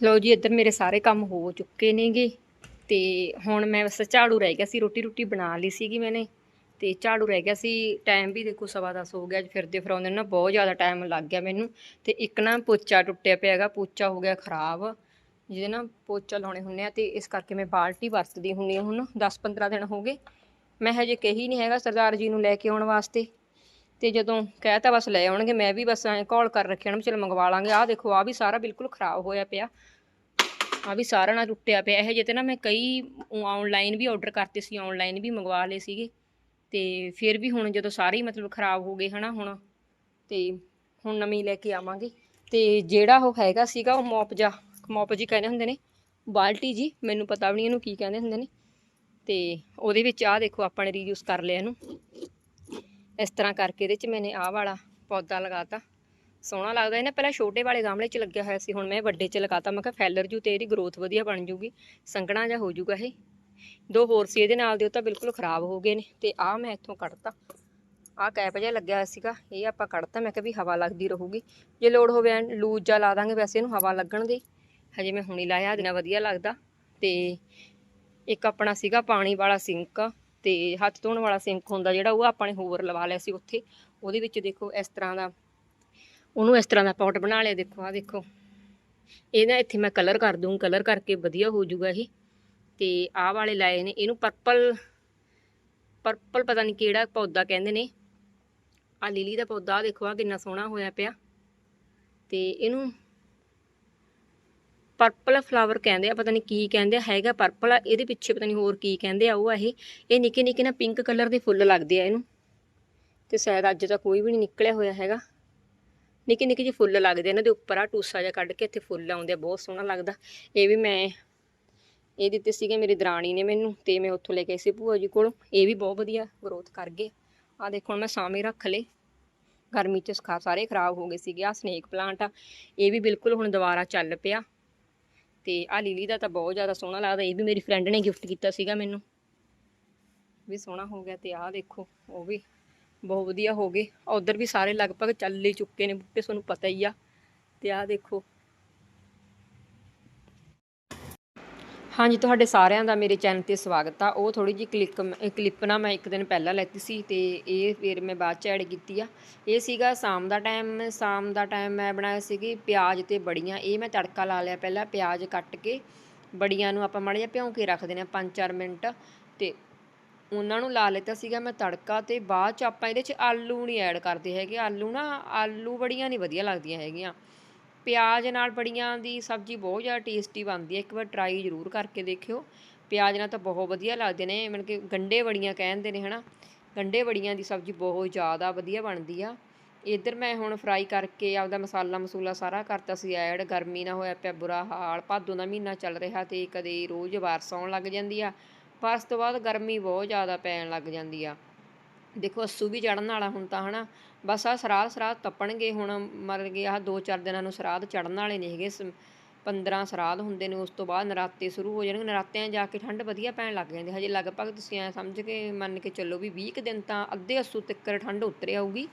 ਲਓ ਜੀ, ਇੱਧਰ ਮੇਰੇ ਸਾਰੇ ਕੰਮ ਹੋ ਚੁੱਕੇ ਨੇਗੇ ਤੇ ਹੁਣ ਮੈਂ ਬਸ ਝਾੜੂ ਰਹਿ ਗਿਆ ਸੀ ਰੋਟੀ ਰੋਟੀ ਬਣਾ ਲਈ ਸੀਗੀ ਮੈਨੇ ਤੇ ਝਾੜੂ ਰਹਿ ਗਿਆ ਸੀ ਟਾਈਮ ਵੀ ਦੇਖੋ ਸਵਾ ਦਸ ਹੋ ਗਿਆ, ਅੱਜ ਫਿਰਦੇ ਫਿਰਾਉਂਦੇ ਨੂੰ ਨਾ ਬਹੁਤ ਜ਼ਿਆਦਾ ਟਾਈਮ ਲੱਗ ਗਿਆ ਮੈਨੂੰ ਤੇ ਇੱਕ ਨਾ ਪੋਚਾ ਟੁੱਟਿਆ ਪਿਆ ਹੈਗਾ, ਪੋਚਾ ਹੋ ਗਿਆ ਖਰਾਬ, ਜਿਹਦੇ ਨਾ ਪੋਚਾ ਲਾਉਣੇ ਹੁੰਨੇ ਆ ਤੇ ਇਸ ਕਰਕੇ ਮੈਂ ਬਾਲਟੀ ਵਰਤਦੀ ਹੁੰਨੀ ਆ ਹੁਣ 10-15 ਦਿਨ ਹੋ ਗਏ, ਮੈਂ ਹਜੇ ਕਹੀ ਨਹੀਂ ਹੈਗਾ ਸਰਦਾਰ ਜੀ ਨੂੰ ਲੈ ਕੇ ਆਉਣ ਵਾਸਤੇ ਤੇ ਜਦੋਂ ਕਹਿਤਾ ਬਸ ਲੈ ਆਉਣਗੇ, ਮੈਂ ਵੀ ਬਸ ਐਂ ਕਾਲ ਕਰ ਰੱਖਿਆ ਨਾ ਚਲ ਮੰਗਵਾ ਲਾਂਗੇ। ਆਹ ਦੇਖੋ ਆ ਵੀ ਸਾਰਾ ਬਿਲਕੁਲ ਖਰਾਬ ਹੋਇਆ ਪਿਆ। ਆ ਵੀ ਸਾਰਾ ਨਾ ਟੁੱਟਿਆ ਪਿਆ। ਇਹ ਜੇ ਤੇ ਨਾ ਮੈਂ ਕਈ ਆਨਲਾਈਨ ਵੀ ਆਰਡਰ ਕਰਤੇ ਸੀ ਆਨਲਾਈਨ ਵੀ ਮੰਗਵਾ ਲਏ ਸੀਗੇ। ਤੇ ਫਿਰ ਵੀ ਹੁਣ ਜਦੋਂ ਸਾਰੇ ਹੀ ਮਤਲਬ ਖਰਾਬ ਹੋ ਗਏ ਹਨਾ ਹੁਣ, ਤੇ ਹੁਣ ਨਵੀਂ ਲੈ ਕੇ ਆਵਾਂਗੇ। ਤੇ ਜਿਹੜਾ ਉਹ ਹੈਗਾ ਸੀਗਾ ਉਹ ਮੋਪ ਜਾ ਮੋਪ ਜੀ ਕਹਿੰਦੇ ਹੁੰਦੇ ਨੇ, ਬਾਲਟੀ ਜੀ, ਮੈਨੂੰ ਪਤਾ ਵੀ ਨਹੀਂ ਇਹਨੂੰ ਕੀ ਕਹਿੰਦੇ ਹੁੰਦੇ ਨੇ। ਤੇ ਉਹਦੇ ਵਿੱਚ ਆਹ ਦੇਖੋ, ਆਪਾਂ ਨੇ ਰੀਯੂਜ਼ ਕਰ ਲਿਆ ਇਹਨੂੰ। ਇਸ ਤਰ੍ਹਾਂ ਕਰਕੇ ਇਹਦੇ 'ਚ ਮੈਨੇ ਆਹ ਵਾਲਾ ਪੌਦਾ ਲਗਾਤਾ। ਸੋਹਣਾ ਲੱਗਦਾ ਇਹ ਨਾ ਪਹਿਲਾਂ ਛੋਟੇ ਵਾਲੇ ਗਮਲੇ 'ਚ ਲੱਗਿਆ ਹੋਇਆ ਸੀ, ਹੁਣ ਮੈਂ ਵੱਡੇ 'ਚ ਲਗਾਤਾ। ਮੈਂ ਕਿਹਾ ਫੈਲਰ ਜੂ ਤੇ ਇਹਦੀ ਗਰੋਥ ਵਧੀਆ ਬਣ ਜੂਗੀ, ਸੰਘਣਾ ਜਿਹਾ ਹੋ ਜੂਗਾ ਇਹ। ਦੋ ਹੋਰ ਸੀ, ਇਹਦੇ ਨਾਲ ਦੇ ਉਹ ਤਾਂ ਬਿਲਕੁਲ ਖਰਾਬ ਹੋ ਗਏ ਨੇ ਤੇ ਆਹ ਮੈਂ ਇੱਥੋਂ ਕੱਢਤਾ। ਆਹ ਕੈਪ ਜਿਹਾ ਲੱਗਿਆ ਹੋਇਆ ਸੀਗਾ, ਇਹ ਆਪਾਂ ਕੱਢਤਾ, ਮੈਂ ਕਿਹਾ ਵੀ ਹਵਾ ਲੱਗਦੀ ਰਹੂਗੀ। ਜੇ ਲੋੜ ਹੋਵੇ ਲੂਜ਼ ਜਾਂ ਲਾ ਦਾਂਗੇ, ਵੈਸੇ ਇਹਨੂੰ ਹਵਾ ਲੱਗਣ ਦੀ ਹਜੇ ਮੈਂ ਹੁਣੀ ਲਾਇਆ ਦਿਨਾ ਵਧੀਆ ਲੱਗਦਾ। ਤੇ ਇੱਕ ਆਪਣਾ ਸੀਗਾ ਪਾਣੀ ਵਾਲਾ ਸਿੰਕ। ਤੇ ਹੱਥ ਧੋਣ ਵਾਲਾ ਸਿੰਕ ਹੁੰਦਾ ਜਿਹੜਾ, ਉਹ ਆਪਾਂ ਨੇ ਹੋਰ ਲਵਾ ਲਿਆ ਸੀ ਉੱਥੇ। ਉਹਦੇ ਵਿੱਚ ਦੇਖੋ ਇਸ ਤਰ੍ਹਾਂ ਦਾ, ਉਹਨੂੰ ਇਸ ਤਰ੍ਹਾਂ ਦਾ ਪੌਟ ਬਣਾ ਲਿਆ। ਦੇਖੋ ਆ ਦੇਖੋ। ਇਹ ਨਾ ਇੱਥੇ ਮੈਂ ਕਲਰ ਕਰ ਦੂੰ ਕਲਰ ਕਰਕੇ ਵਧੀਆ ਹੋ ਜਾਊਗਾ ਇਹ। ਤੇ ਆਹ ਵਾਲੇ ਲਾਏ ਨੇ, ਇਹਨੂੰ ਪਰਪਲ ਪਰਪਲ ਪਤਾ ਨਹੀਂ ਕਿਹੜਾ ਪੌਦਾ ਕਹਿੰਦੇ ਨੇ। ਆ ਲੀਲੀ ਦਾ ਪੌਦਾ, ਆਹ ਦੇਖੋ ਆ ਕਿੰਨਾ ਸੋਹਣਾ ਹੋਇਆ ਪਿਆ। ਤੇ ਇਹਨੂੰ ਪਰਪਲ ਫਲਾਵਰ ਕਹਿੰਦੇ ਆ, ਪਤਾ ਨਹੀਂ ਕੀ ਕਹਿੰਦੇ ਆ, ਹੈਗਾ ਪਰਪਲ ਆ, ਇਹਦੇ ਪਿੱਛੇ ਪਤਾ ਨਹੀਂ ਹੋਰ ਕੀ ਕਹਿੰਦੇ ਆ ਉਹ ਆ ਇਹ। ਇਹ ਨਿੱਕੇ ਨਿੱਕੇ ਨਾ ਪਿੰਕ ਕਲਰ ਦੇ ਫੁੱਲ ਲੱਗਦੇ ਆ ਇਹਨੂੰ। ਤੇ ਸ਼ਾਇਦ ਅੱਜ ਤਾਂ ਕੋਈ ਵੀ ਨਹੀਂ ਨਿਕਲਿਆ ਹੋਇਆ ਹੈਗਾ। ਨਿੱਕੇ ਨਿੱਕੇ ਜਿਹੇ ਫੁੱਲ ਲੱਗਦੇ ਇਹਨਾਂ ਦੇ ਉੱਪਰ ਆ, ਟੂਸਾ ਜਿਹਾ ਕੱਢ ਕੇ ਇੱਥੇ ਫੁੱਲ ਆਉਂਦੇ ਆ, ਬਹੁਤ ਸੋਹਣਾ ਲੱਗਦਾ। ਇਹ ਵੀ ਮੈਂ ਇਹ ਦਿੱਤੇ ਸੀਗੇ ਮੇਰੀ ਦਰਾਣੀ ਨੇ ਮੈਨੂੰ, ਤੇ ਮੈਂ ਉੱਥੋਂ ਲੈ ਕੇ ਆਈ ਸੀ ਭੂਆ ਜੀ ਕੋਲੋਂ। ਇਹ ਵੀ ਬਹੁਤ ਵਧੀਆ ਗਰੋਥ ਕਰ ਗਏ। ਆ ਦੇਖੋ ਹੁਣ ਮੈਂ ਸਾਵੇਂ ਰੱਖ ਲਏ। ਗਰਮੀ ਚ ਖਾ ਸਾਰੇ ਖਰਾਬ ਹੋ ਗਏ ਸੀਗੇ। ਆ ਸਨੇਕ ਪਲਾਂਟ ਆ। ਇਹ ਵੀ ਬਿਲਕੁਲ ਹੁਣ ਦੁਬਾਰਾ ਚੱਲ ਪਿਆ। ਤੇ ਆ ਲੀਲੀ ਦਾ ਤਾਂ ਬਹੁਤ ਜ਼ਿਆਦਾ ਸੋਹਣਾ ਲੱਗਦਾ, ਇਹ ਵੀ ਮੇਰੀ ਫਰੈਂਡ ਨੇ ਗਿਫਟ ਕੀਤਾ ਸੀਗਾ ਮੈਨੂੰ। ਵੀ ਸੋਹਣਾ ਹੋ ਗਿਆ ਤੇ ਆਹ ਦੇਖੋ, ਉਹ ਵੀ ਬਹੁਤ ਵਧੀਆ ਹੋ ਗਏ। ਉਧਰ ਵੀ ਸਾਰੇ ਲਗਭਗ ਚੱਲ ਹੀ ਚੁੱਕੇ ਨੇ ਬੂਟੇ ਤੁਹਾਨੂੰ ਪਤਾ ਹੀ ਆ। ਤੇ ਆਹ ਦੇਖੋ ਹਾਂਜੀ, ਤੁਹਾਡੇ ਸਾਰਿਆਂ ਦਾ ਮੇਰੇ ਚੈਨਲ ਤੇ ਸਵਾਗਤ ਆ। ਉਹ ਥੋੜੀ ਜਿਹੀ ਕਲਿੱਕ ਕਲਿੱਪ ਨਾ ਮੈਂ ਇੱਕ ਦਿਨ ਪਹਿਲਾਂ ਲੈਤੀ ਸੀ ਤੇ ਇਹ ਫਿਰ ਮੈਂ ਬਾਅਦ ਚ ਐਡ ਕੀਤੀ ਆ। ਇਹ ਸੀਗਾ ਸ਼ਾਮ ਦਾ ਟਾਈਮ, ਸ਼ਾਮ ਦਾ ਟਾਈਮ ਮੈਂ ਬਣਾਇਆ ਸੀਗੀ ਪਿਆਜ਼ ਤੇ ਬੜੀਆਂ। ਇਹ ਮੈਂ ਤੜਕਾ ਲਾ ਲਿਆ ਪਹਿਲਾਂ ਪਿਆਜ਼ ਕੱਟ ਕੇ, ਬੜੀਆਂ ਨੂੰ ਆਪਾਂ ਮਾੜਾ ਜਿਹਾ ਭਿਉਂ ਕੇ ਰੱਖ ਦਿੰਦੇ ਆ 5-4 ਮਿੰਟ ਤੇ ਉਹਨਾਂ ਨੂੰ ਲਾ ਲਿੱਤਾ ਸੀਗਾ ਮੈਂ ਤੜਕਾ ਤੇ ਬਾਅਦ ਚ ਆਪਾਂ ਇਹਦੇ ਚ ਆਲੂ ਨਹੀਂ ਐਡ ਕਰਦੇ ਹੈਗੇ। ਆਲੂ ਨਾ, ਆਲੂ ਬੜੀਆਂ ਨਹੀਂ ਵਧੀਆ ਲੱਗਦੀਆਂ ਹੈਗੀਆਂ। ਪਿਆਜ਼ ਨਾਲ ਬੜੀਆਂ ਦੀ ਸਬਜ਼ੀ ਬਹੁਤ ਜ਼ਿਆਦਾ ਟੇਸਟੀ ਬਣਦੀ ਹੈ। ਇੱਕ ਵਾਰ ਟਰਾਈ ਜ਼ਰੂਰ ਕਰਕੇ ਦੇਖਿਓ। ਪਿਆਜ਼ ਨਾਲ ਤਾਂ ਬਹੁਤ ਵਧੀਆ ਲੱਗਦੇ ਨੇ। ਮਤਲਬ ਕਿ ਗੰਡੇ ਬੜੀਆਂ ਕਹਿੰਦੇ ਨੇ, ਹਨਾ? ਗੰਡੇ ਬੜੀਆਂ ਦੀ ਸਬਜ਼ੀ ਬਹੁਤ ਜ਼ਿਆਦਾ ਵਧੀਆ ਬਣਦੀ ਆ। ਇੱਧਰ ਮੈਂ ਹੁਣ ਫਰਾਈ ਕਰਕੇ ਆਪਦਾ ਮਸਾਲਾ ਮਸੂਲਾ ਸਾਰਾ ਕਰਤਾ ਸੀ ਐਡ ਗਰਮੀ ਨਾ ਹੋਇਆ ਪਿਆ, ਬੁਰਾ ਹਾਲ। ਭਾਦੋਂ ਦਾ ਮਹੀਨਾ ਚੱਲ ਰਿਹਾ ਤੇ ਕਦੇ ਰੋਜ਼ ਬਾਰਸ ਆਉਣ ਲੱਗ ਜਾਂਦੀ ਆ। ਬਾਰਸ ਤੋਂ ਬਾਅਦ ਗਰਮੀ ਬਹੁਤ ਜ਼ਿਆਦਾ ਪੈਣ ਲੱਗ ਜਾਂਦੀ ਆ। ਦੇਖੋ ਅੱਸੂ ਵੀ ਚੜਨ ਵਾਲਾ ਹੁਣ ਤਾਂ ਹਨਾ, ਬਸ ਆ ਸਰਾਧ ਸਰਾਧ ਤੱਪਣਗੇ ਹੁਣ, ਮਰ ਗਏ ਆਹ ਦੋ ਚਾਰ ਦਿਨਾਂ ਨੂੰ ਸਰਾਧ ਚੜਨ ਵਾਲੇ ਨੇ ਹੈਗੇ 15 ਸਰਾਧ ਹੁੰਦੇ ਨੇ, ਉਸ ਤੋਂ ਬਾਅਦ ਨਰਾਤੇ ਸ਼ੁਰੂ ਹੋ ਜਾਣਗੇ, ਨਰਾਤਿਆਂ ਜਾ ਕੇ ਠੰਡ ਵਧੀਆ ਪੈਣ ਲੱਗ ਜਾਂਦੀ, ਹਜੇ ਲਗਭਗ ਤੁਸੀਂ ਐ ਸਮਝ ਕੇ ਮੰਨ ਕੇ ਚੱਲੋ ਵੀ 20 ਕੁ ਦਿਨ ਤਾਂ ਅੱਧੇ ਅੱਸੂ ਤੱਕ ਠੰਡ ਉਤਰ ਆਊਗੀ,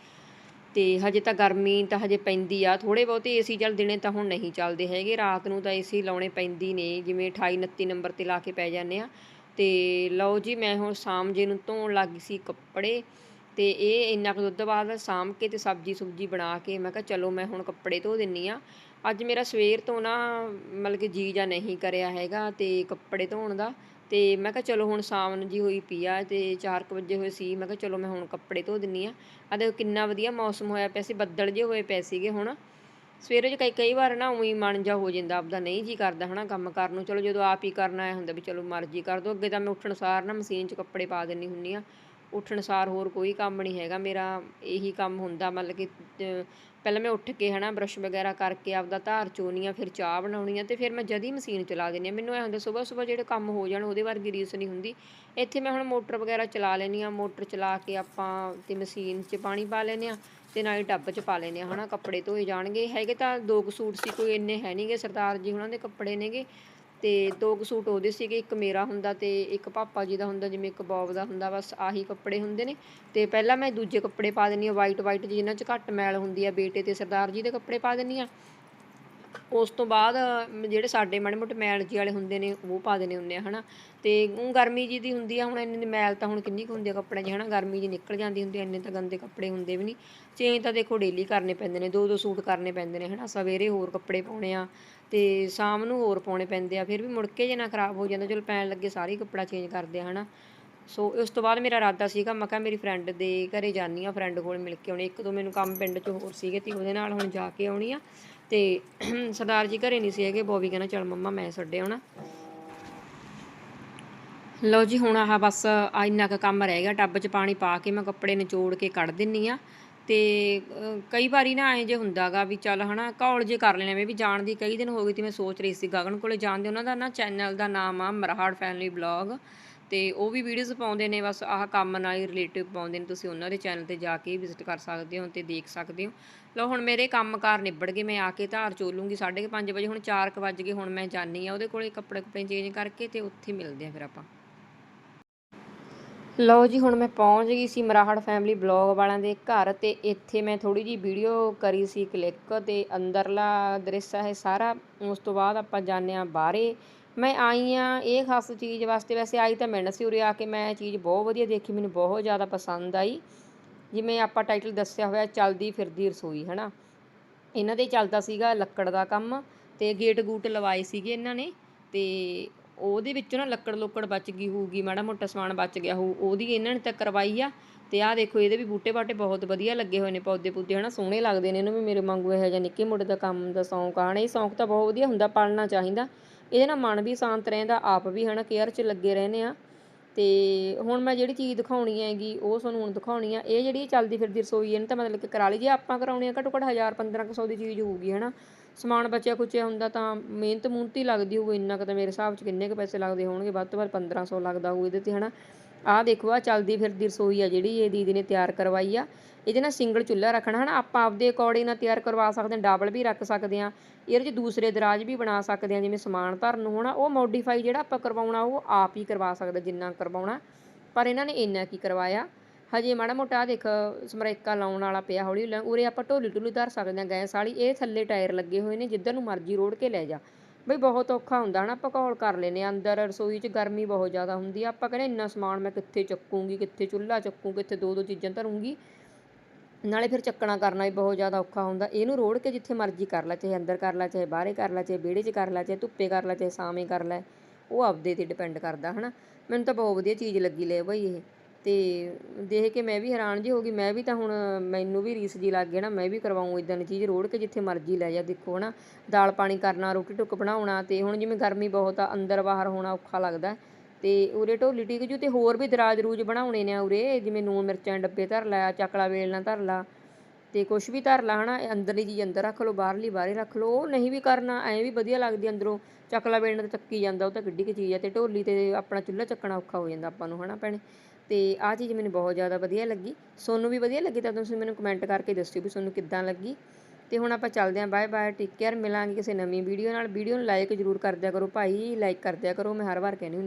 ਤੇ ਹਜੇ ਤਾਂ ਗਰਮੀ ਤਾਂ ਹਜੇ ਪੈਂਦੀ ਆ ਥੋੜੇ ਬਹੁਤੇ ਏਸੀ ਚੱਲ ਦਿਨੇ ਤਾਂ ਹੁਣ ਨਹੀਂ ਚੱਲਦੇ ਹੈਗੇ, ਰਾਤ ਨੂੰ ਤਾਂ ਏਸੀ ਲਾਉਣੇ ਪੈਂਦੀ ਨੇ, ਜਿਵੇਂ 28 29 ਨੰਬਰ ਤੇ ਲਾ ਕੇ ਪੈ ਜਾਂਦੇ ਆ ਤੇ ਲਓ ਜੀ, ਮੈਂ ਹੁਣ ਸ਼ਾਮ ਜੇ ਨੂੰ ਧੋਣ ਲੱਗ ਗਈ ਸੀ ਕੱਪੜੇ ਤੇ ਇਹ ਇੰਨਾ ਕੁ ਦੁੱਧ ਬਾਅਦ ਸਾਂਭ ਕੇ ਤੇ ਸਬਜੀ ਸੁਬਜੀ ਬਣਾ ਕੇ। ਮੈਂ ਕਿਹਾ ਚਲੋ ਮੈਂ ਹੁਣ ਕੱਪੜੇ ਧੋ ਦਿੰਨੀ ਆ। ਅੱਜ ਮੇਰਾ ਸਵੇਰ ਤੋਂ ਨਾ ਮਤਲਬ ਕਿ ਜੀ ਜਾਂ ਨਹੀਂ ਕਰਿਆ ਹੈਗਾ ਤੇ ਕੱਪੜੇ ਧੋਣ ਦਾ ਤੇ ਮੈਂ ਕਿਹਾ ਚਲੋ ਹੁਣ ਸ਼ਾਮ ਨੂੰ ਜੀ ਹੋਈ ਪੀਆ ਆ ਤੇ 4 ਵਜੇ ਹੋਏ ਸੀ। ਮੈਂ ਕਿਹਾ ਚਲੋ ਮੈਂ ਹੁਣ ਕੱਪੜੇ ਧੋ ਦਿੰਨੀ ਆ। ਆ ਦੇਖੋ ਕਿੰਨਾ ਵਧੀਆ ਮੌਸਮ ਹੋਇਆ ਪਿਆ ਸੀ, ਬੱਦਲ ਜੇ ਹੋਏ ਪਏ ਸੀਗੇ ਹੁਣ। ਸਵੇਰੇ ਜੇ ਕਈ ਕਈ ਵਾਰ ਨਾ ਉਹੀ ਮਨ ਜਾ ਹੋ ਜਾਂਦਾ, ਆਪਦਾ ਨਹੀਂ ਜੀ ਕਰਦਾ ਹਨਾ ਕੰਮ ਕਰਨ ਨੂੰ, ਚਲੋ ਜਦੋਂ ਆਪ ਹੀ ਕਰਨਾ ਆਇਆ ਹੁੰਦਾ ਵੀ ਚਲੋ ਮਰਜ਼ੀ ਕਰ ਦੋ, ਅੱਗੇ ਤਾਂ ਮੈਂ ਉੱਠਣ ਸਾਰ ਨਾ ਮਸ਼ੀਨ 'ਚ ਕੱਪੜੇ ਪਾ ਦਿੰਨੀ ਹੁੰਨੀ ਆ ਉੱਠਣ ਸਾਰ ਹੋਰ ਕੋਈ ਕੰਮ ਨਹੀਂ ਹੈਗਾ, ਮੇਰਾ ਇਹੀ ਕੰਮ ਹੁੰਦਾ ਮਤਲਬ ਕਿ ਪਹਿਲਾਂ ਮੈਂ ਉੱਠ ਕੇ ਹਨਾ ਬਰਸ਼ ਵਗੈਰਾ ਕਰਕੇ ਆਪਦਾ ਧਾਰ ਚੋਣੀ ਆ, ਫਿਰ ਚਾਹ ਬਣਾਉਣੀ ਆ ਤੇ ਫਿਰ ਮੈਂ ਜਦੀ ਮਸ਼ੀਨ ਚਲਾ ਦਿੰਨੀ ਆ ਮੈਨੂੰ ਐ ਹੁੰਦਾ ਸਵੇਰ ਸਵੇਰ ਜਿਹੜੇ ਕੰਮ ਹੋ ਜਾਣ ਉਹਦੇ ਵਰਗੀ ਰੀਸ ਨਹੀਂ ਹੁੰਦੀ। ਇੱਥੇ ਮੈਂ ਹੁਣ ਮੋਟਰ ਵਗੈਰਾ ਚਲਾ ਲੈਣੀ ਆ ਮੋਟਰ ਚਲਾ ਕੇ ਆਪਾਂ ਤੇ ਮਸ਼ੀਨ 'ਚ ਪਾਣੀ ਪਾ ਲੈਨੇ ਆ ਤੇ ਨਾਲ ਹੀ ਟੱਬ 'ਚ ਪਾ ਲੈਨੇ ਆ, ਹਨਾ, ਕੱਪੜੇ ਧੋਏ ਜਾਣਗੇ। ਹੈਗੇ ਤਾਂ ਦੋ ਕੁ ਸੂਟ ਸੀ, ਕੋਈ ਇੰਨੇ ਹੈ ਨਹੀਂਗੇ ਸਰਦਾਰ ਜੀ ਉਹਨਾਂ ਦੇ ਕੱਪੜੇ ਨੇਗੇ। ਤੇ ਦੋ ਕੁ ਸੂਟ ਉਹਦੇ ਸੀਗੇ, ਇੱਕ ਮੇਰਾ ਹੁੰਦਾ ਤੇ ਇੱਕ ਪਾਪਾ ਜੀ ਦਾ ਹੁੰਦਾ, ਜਿਵੇਂ ਇੱਕ ਬੌਬ ਦਾ ਹੁੰਦਾ, ਬਸ ਆਹੀ ਕੱਪੜੇ ਹੁੰਦੇ ਨੇ। ਤੇ ਪਹਿਲਾਂ ਮੈਂ ਦੂਜੇ ਕੱਪੜੇ ਪਾ ਦਿੰਨੀ ਆ ਵਾਈਟ ਵਾਈਟ ਜਿਹਨਾਂ 'ਚ ਘੱਟ ਮੈਲ ਹੁੰਦੀ ਆ, ਬੇਟੇ ਤੇ ਸਰਦਾਰ ਜੀ ਦੇ ਕੱਪੜੇ ਪਾ ਦਿੰਨੀ ਆ ਉਸ ਤੋਂ ਬਾਅਦ ਜਿਹੜੇ ਸਾਡੇ ਮਾੜੇ ਮੋਟੇ ਮੈਲ ਜੀ ਵਾਲੇ ਹੁੰਦੇ ਨੇ, ਉਹ ਪਾ ਦੇਣੇ ਹੁੰਦੇ ਆ, ਹਨਾ। ਤੇ ਉਹ ਗਰਮੀ ਜੀ ਦੀ ਹੁੰਦੀ ਆ, ਹੁਣ ਇੰਨੀ ਮੈਲ ਤਾਂ ਹੁਣ ਕਿੰਨੀ ਕੁ ਹੁੰਦੀ ਆ ਕੱਪੜਿਆਂ 'ਚ, ਹਨਾ। ਗਰਮੀ ਜੀ ਨਿਕਲ ਜਾਂਦੀ ਹੁੰਦੀ ਆ, ਇੰਨੇ ਤਾਂ ਗੰਦੇ ਕੱਪੜੇ ਹੁੰਦੇ ਵੀ ਨਹੀਂ। ਚੇਂਜ ਤਾਂ ਦੇਖੋ ਡੇਲੀ ਕਰਨੇ ਪੈਂਦੇ ਨੇ ਦੋ ਦੋ ਸੂਟ ਕਰਨੇ ਪੈਂਦੇ ਨੇ, ਹਨਾ। ਸਵੇਰੇ ਹੋਰ ਕੱਪੜੇ ਪਾਉਣੇ ਆ ਤੇ ਸ਼ਾਮ ਨੂੰ ਹੋਰ ਪਾਉਣੇ ਪੈਂਦੇ ਆ, ਫਿਰ ਵੀ ਮੁੜ ਕੇ ਜੇ ਨਾ ਖਰਾਬ ਹੋ ਜਾਂਦਾ, ਚਲੋ ਪੈਣ ਲੱਗੇ ਸਾਰੇ ਕੱਪੜਾ ਚੇਂਜ ਕਰਦੇ ਆ, ਹਨਾ। ਸੋ ਉਸ ਤੋਂ ਬਾਅਦ ਮੇਰਾ ਇਰਾਦਾ ਸੀਗਾ, ਮੈਂ ਕਿਹਾ ਮੇਰੀ ਫਰੈਂਡ ਦੇ ਘਰੇ ਜਾਨੀ ਆ ਫਰੈਂਡ ਕੋਲ ਮਿਲ ਕੇ ਆਉਣੀ ਇੱਕ ਦੋ ਮੈਨੂੰ ਕੰਮ ਪਿੰਡ 'ਚ ਹੋਰ ਸੀਗੇ ਤੇ ਉਹਦੇ ਨਾਲ ਹੁਣ ਜਾ ਕੇ ਆਉਣੀ ਆ। ਤੇ ਸਰਦਾਰ ਜੀ ਘਰੇ ਨਹੀਂ ਸੀ ਹੈਗੇ ਬੋਬੀ ਕਹਿੰਦਾ, ਚਲ ਮੰਮਾ, ਮੈਂ ਛੱਡੇ ਆਉਣਾ ਲਓ ਜੀ, ਹੁਣ ਆਹ ਬਸ ਇੰਨਾ ਕੁ ਕੰਮ ਰਹਿ ਗਿਆ, ਟੱਬ 'ਚ ਪਾਣੀ ਪਾ ਕੇ ਮੈਂ ਕੱਪੜੇ ਨਿਚੋੜ ਕੇ ਕੱਢ ਦਿੰਨੀ ਆ। ਤੇ ਕਈ ਵਾਰੀ ਨਾ ਐਂ ਜੇ ਹੁੰਦਾਗਾ ਵੀ ਚੱਲ ਹਨਾ, ਕੌਲ ਜੇ ਕਰ ਲੈਣੇ ਮੈਂ ਵੀ ਜਾਣ ਦੀ ਕਈ ਦਿਨ ਹੋ ਗਈ ਤੇ, ਮੈਂ ਸੋਚ ਰਹੀ ਸੀ, ਗਗਨ ਕੋਲੇ ਜਾਣ ਦੀ, ਉਹਨਾਂ ਦਾ ਨਾ ਚੈਨਲ ਦਾ ਨਾਮ ਆ, ਮਰਹਾੜ ਫੈਮਿਲੀ ਬਲੌਗ ਤੇ ਉਹ ਵੀ ਵੀਡੀਓਜ਼ ਪਾਉਂਦੇ ਨੇ, ਬਸ ਆਹ ਕੰਮ ਨਾਲ ਹੀ ਰਿਲੇਟਿਵ ਪਾਉਂਦੇ ਨੇ, ਤੁਸੀਂ ਉਹਨਾਂ ਦੇ ਚੈਨਲ ਤੇ ਜਾ ਕੇ ਵਿਜ਼ਿਟ ਕਰ ਸਕਦੇ ਹੋ ਤੇ ਦੇਖ ਸਕਦੇ ਹੋ। ਲਓ ਹੁਣ ਮੇਰੇ ਕੰਮਕਾਰ ਨਿਬੜ ਗਏ, ਮੈਂ ਆ ਕੇ ਧਾਰ ਚੋਲੂੰਗੀ 5:30 ਵਜੇ, ਹੁਣ 4:00 ਵੱਜ ਗਏ, ਹੁਣ ਮੈਂ ਜਾਨੀ ਆ ਉਹਦੇ ਕੋਲੇ ਕੱਪੜੇ ਕੁਪੜੇ ਚੇਂਜ ਕਰਕੇ ਤੇ ਉੱਥੇ ਮਿਲਦੇ ਆ ਫਿਰ ਆਪਾਂ। ਲਓ ਜੀ, ਹੁਣ ਮੈਂ ਪਹੁੰਚ ਗਈ ਸੀ ਮਰਾਹੜ ਫੈਮਿਲੀ ਬਲੌਗ ਵਾਲਿਆਂ ਦੇ ਘਰ ਤੇ ਇੱਥੇ ਮੈਂ ਥੋੜੀ ਜੀ ਵੀਡੀਓ ਕਰੀ ਸੀ ਕਲਿੱਕ ਤੇ ਅੰਦਰਲਾ ਦ੍ਰਿਸ਼ ਹੈ ਸਾਰਾ, ਉਸ ਤੋਂ ਬਾਅਦ ਆਪਾਂ ਜਾਂਦੇ ਆ ਬਾਹਰੇ। ਮੈਂ ਆਈ ਆ, ਇਹ ਖਾਸ ਚੀਜ਼ ਵਾਸਤੇ ਵੈਸੇ ਆਈ ਤਾਂ ਮੈਂ ਸੀ ਉਰੇ ਆ ਕੇ ਮੈਂ ਇਹ ਚੀਜ਼ ਬਹੁਤ ਵਧੀਆ ਦੇਖੀ, ਮੈਨੂੰ ਬਹੁਤ ਜ਼ਿਆਦਾ ਪਸੰਦ ਆਈ। ਜਿਵੇਂ ਆਪਾਂ ਟਾਈਟਲ ਦੱਸਿਆ ਹੋਇਆ, ਚੱਲਦੀ ਫਿਰਦੀ ਰਸੋਈ, ਹਨਾ? ਇਹਨਾਂ ਦੇ ਚੱਲਦਾ ਸੀਗਾ ਲੱਕੜ ਦਾ ਕੰਮ ਤੇ ਗੇਟ ਗੂਟ ਲਵਾਏ ਸੀਗੇ ਇਹਨਾਂ ਨੇ ਤੇ ਉਹਦੇ ਵਿੱਚੋਂ ਨਾ ਲੱਕੜ ਲੁੱਕੜ ਬਚ ਗਈ ਹੋਊਗੀ, ਮਾੜਾ ਮੋਟਾ ਸਮਾਨ ਬਚ ਗਿਆ ਹੋਊ, ਉਹਦੀ ਇਹਨਾਂ ਨੇ ਤਾਂ ਕਰਵਾਈ ਆ। ਤੇ ਆਹ ਦੇਖੋ, ਇਹਦੇ ਵੀ ਬੂਟੇ ਬਾਟੇ ਬਹੁਤ ਵਧੀਆ ਲੱਗੇ ਹੋਏ ਨੇ ਪੌਦੇ ਪੂਦੇ, ਹਨਾ? ਸੋਹਣੇ ਲੱਗਦੇ ਨੇ ਇਹਨੂੰ ਵੀ ਮੇਰੇ ਵਾਂਗੂ ਇਹੋ ਜਿਹਾ ਨਿੱਕੇ ਮੋਟੇ ਦਾ ਕੰਮ ਦਾ ਸ਼ੌਂਕ ਆ, ਹਨਾ? ਇਹ ਸ਼ੌਂਕ ਤਾਂ ਬਹੁਤ ਵਧੀਆ ਹੁੰਦਾ, ਪਾਲਣਾ ਚਾਹੀਦਾ। ਇਹਦੇ ਨਾਲ ਮਨ ਵੀ ਸ਼ਾਂਤ ਰਹਿੰਦਾ, ਆਪ ਵੀ ਹਨਾ ਕੇਅਰ 'ਚ ਲੱਗੇ ਰਹਿੰਦੇ ਆ। ਤੇ ਹੁਣ ਮੈਂ ਜਿਹੜੀ ਚੀਜ਼ ਦਿਖਾਉਣੀ ਹੈਗੀ, ਉਹ ਤੁਹਾਨੂੰ ਹੁਣ ਦਿਖਾਉਣੀ ਆ। ਇਹ ਜਿਹੜੀ ਚੱਲਦੀ ਫਿਰਦੀ ਰਸੋਈ, ਇਹਨੂੰ ਤਾਂ ਮਤਲਬ ਕਿ ਕਰਾ ਲਈ ਜੇ ਆਪਾਂ ਕਰਾਉਣੀ ਆ ਘੱਟੋ ਘੱਟ 1000 1500 ਦੀ ਚੀਜ਼ ਹੋਊਗੀ, ਹਨਾ। ਸਮਾਨ ਬਚਿਆ ਖੁਚਿਆ ਹੁੰਦਾ ਤਾਂ ਮਿਹਨਤ ਮੁਹਨਤ ਹੀ ਲੱਗਦੀ ਹੋਊ, ਇੰਨਾ ਕੁ ਤਾਂ ਮੇਰੇ ਹਿਸਾਬ 'ਚ ਕਿੰਨੇ ਕੁ ਪੈਸੇ ਲੱਗਦੇ ਹੋਣਗੇ, ਵੱਧ ਤੋਂ ਵੱਧ 1500 ਲੱਗਦਾ ਹੋਊ ਇਹਦੇ ਤੇ, ਹਨਾ। ਆਹ ਦੇਖੋ ਆ ਚੱਲਦੀ ਫਿਰਦੀ ਰਸੋਈ ਆ ਜਿਹੜੀ, ਇਹ ਦੀਦੀ ਨੇ ਤਿਆਰ ਕਰਵਾਈ ਆ। ਇਹਦੇ ਨਾਲ ਸਿੰਗਲ ਚੁੱਲ੍ਹਾ ਰੱਖਣਾ ਹਨਾ। ਆਪਾਂ ਆਪਦੇ ਅਕੋਰਡਿੰਗ ਨਾਲ ਤਿਆਰ ਕਰਵਾ ਸਕਦੇ ਹਾਂ ਡਬਲ ਵੀ ਰੱਖ ਸਕਦੇ ਹਾਂ। ਇਹਦੇ 'ਚ ਦੂਸਰੇ ਦਰਾਜ ਵੀ ਬਣਾ ਸਕਦੇ ਹਾਂ, ਜਿਵੇਂ ਸਮਾਨ ਧਰਨ ਨੂੰ ਹੋਣਾ। ਉਹ ਮੋਡੀਫਾਈ ਜਿਹੜਾ ਆਪਾਂ ਕਰਵਾਉਣਾ, ਉਹ ਆਪ ਹੀ ਕਰਵਾ ਸਕਦਾ ਜਿੰਨਾ ਕਰਵਾਉਣਾ। ਪਰ ਇਹਨਾਂ ਨੇ ਇੰਨਾ ਕੀ ਕਰਵਾਇਆ? ਹਜੇ ਮਾੜਾ ਮੋਟਾ ਆਹ ਦੇਖ, ਸਮਰੇਕਾ ਲਾਉਣ ਵਾਲਾ ਪਿਆ ਹੌਲੀ ਹੌਲੀ ਉਰੇ ਆਪਾਂ ਢੋਲੀ ਢੁਲੀ ਧਰ ਸਕਦੇ ਹਾਂ, ਗੈਸ ਵਾਲੀ। ਇਹ ਥੱਲੇ ਟਾਇਰ ਲੱਗੇ ਹੋਏ ਨੇ, ਜਿੱਧਰ ਨੂੰ ਮਰਜ਼ੀ ਰੋੜ ਕੇ ਲੈ ਜਾ। ਬਈ ਬਹੁਤ ਔਖਾ ਹੁੰਦਾ ਨਾ ਆਪਾਂ ਘੋਲ ਕਰ ਲੈਨੇ ਆਂ ਅੰਦਰ, ਰਸੋਈ 'ਚ ਗਰਮੀ ਬਹੁਤ ਜ਼ਿਆਦਾ ਹੁੰਦੀ ਆ, ਆਪਾਂ ਕਹਿੰਦੇ ਇੰਨਾ ਸਮਾਨ ਮੈਂ ਕਿੱਥੇ ਚੱਕੂੰਗੀ, ਕਿੱਥੇ ਚੁੱਲ੍ਹਾ ਚੱਕੂ, ਕਿੱਥੇ ਦੋ ਦੋ ਚੀਜ਼ਾਂ ਧਰੂੰਗੀ। ਨਾਲੇ ਫਿਰ ਚੱਕਣਾ ਕਰਨਾ ਵੀ ਬਹੁਤ ਜ਼ਿਆਦਾ ਔਖਾ ਹੁੰਦਾ, ਇਹਨੂੰ ਰੋੜ ਕੇ ਜਿੱਥੇ ਮਰਜ਼ੀ ਕਰ ਲੈ, ਚਾਹੇ ਅੰਦਰ ਕਰ ਲੈ, ਚਾਹੇ ਬਾਹਰੇ ਕਰ ਲੈ, ਚਾਹੇ ਵਿਹੜੇ 'ਚ ਕਰ ਲੈ, ਚਾਹੇ ਧੁੱਪੇ ਕਰ ਲੈ, ਚਾਹੇ ਸਾਵੇਂ ਕਰ ਲੈ, ਉਹ ਆਪਦੇ ਤੇ ਡਿਪੈਂਡ ਕਰਦਾ ਹਨਾ। ਮੈਨੂੰ ਤਾਂ ਬਹੁਤ ਵਧੀਆ ਚੀਜ਼ ਲੱਗੀ ਲੈ ਬਈ ਇਹ। ਅਤੇ ਦੇਖ ਕੇ ਮੈਂ ਵੀ ਹੈਰਾਨ ਜਿਹੀ ਹੋ ਗਈ। ਮੈਂ ਵੀ ਤਾਂ ਹੁਣ ਮੈਨੂੰ ਵੀ ਰੀਸ ਜੀ ਲੱਗ ਗਈ ਨਾ, ਮੈਂ ਵੀ ਕਰਵਾਊਂ ਇੱਦਾਂ ਦੀ ਚੀਜ਼ ਰੋੜ ਕੇ ਜਿੱਥੇ ਮਰਜ਼ੀ ਲੈ ਜਾ, ਦੇਖੋ ਹੈ ਨਾ ਦਾਲ ਪਾਣੀ ਕਰਨਾ, ਰੋਟੀ ਟੁੱਕ ਬਣਾਉਣਾ ਅਤੇ ਹੁਣ ਜਿਵੇਂ ਗਰਮੀ ਬਹੁਤ ਆ, ਅੰਦਰ ਬਾਹਰ ਹੋਣਾ ਔਖਾ ਲੱਗਦਾ। ਅਤੇ ਉਰੇ ਢੋਲੀ ਟਿਕ ਜੂ ਅਤੇ ਹੋਰ ਵੀ ਦਰਾਜ ਰੂਜ ਬਣਾਉਣੇ ਨੇ ਉਰੇ, ਜਿਵੇਂ ਨੂਨ ਮਿਰਚਾਂ ਡੱਬੇ ਧਰ ਲਿਆ ਚੱਕਲਾ ਵੇਲਣਾ ਧਰ ਲਾ ਅਤੇ ਕੁਛ ਵੀ ਧਰ ਲਾ ਹਨਾ, ਅੰਦਰਲੀ ਚੀਜ਼ ਅੰਦਰ ਰੱਖ ਲਓ, ਬਾਹਰਲੀ ਬਾਹਰੇ ਰੱਖ ਲਓ, ਉਹ ਨਹੀਂ ਵੀ ਕਰਨਾ, ਐਂ ਵੀ ਵਧੀਆ ਲੱਗਦੀ ਅੰਦਰੋਂ। ਚੱਕਲਾ ਵੇਲਣਾ ਤਾਂ ਚੱਕੀ ਜਾਂਦਾ, ਉਹ ਤਾਂ ਕਿੱਡੀ ਕੁ ਚੀਜ਼ ਆ ਅਤੇ ਢੋਲੀ ਤੇ ਆਪਣਾ ਚੁੱਲ੍ਹਾ ਚੱਕਣਾ ਔਖਾ ਹੋ ਜਾਂਦਾ ਆਪਾਂ ਨੂੰ ਹੈ ਨਾ ਭੈਣੇ। ਅਤੇ ਆਹ ਚੀਜ਼ ਮੈਨੂੰ ਬਹੁਤ ਜ਼ਿਆਦਾ ਵਧੀਆ ਲੱਗੀ। ਤੁਹਾਨੂੰ ਵੀ ਵਧੀਆ ਲੱਗੀ ਤਾਂ ਤੁਸੀਂ ਮੈਨੂੰ ਕਮੈਂਟ ਕਰਕੇ ਦੱਸਿਓ ਵੀ ਤੁਹਾਨੂੰ ਕਿੱਦਾਂ ਲੱਗੀ। ਅਤੇ ਹੁਣ ਆਪਾਂ ਚੱਲਦੇ ਹਾਂ ਬਾਏ ਬਾਏ ਟੇਕ ਕੇਅਰ ਮਿਲਾਂਗੇ ਕਿਸੇ ਨਵੀਂ ਵੀਡੀਓ ਨਾਲ। ਵੀਡੀਓ ਨੂੰ ਲਾਈਕ ਜ਼ਰੂਰ ਕਰ ਦਿਆ ਕਰੋ ਭਾਈ ਲਾਈਕ ਕਰ ਦਿਆ ਕਰੋ, ਮੈਂ ਹਰ ਵਾਰ ਕਹਿੰਦੀ ਹੁੰਦੀ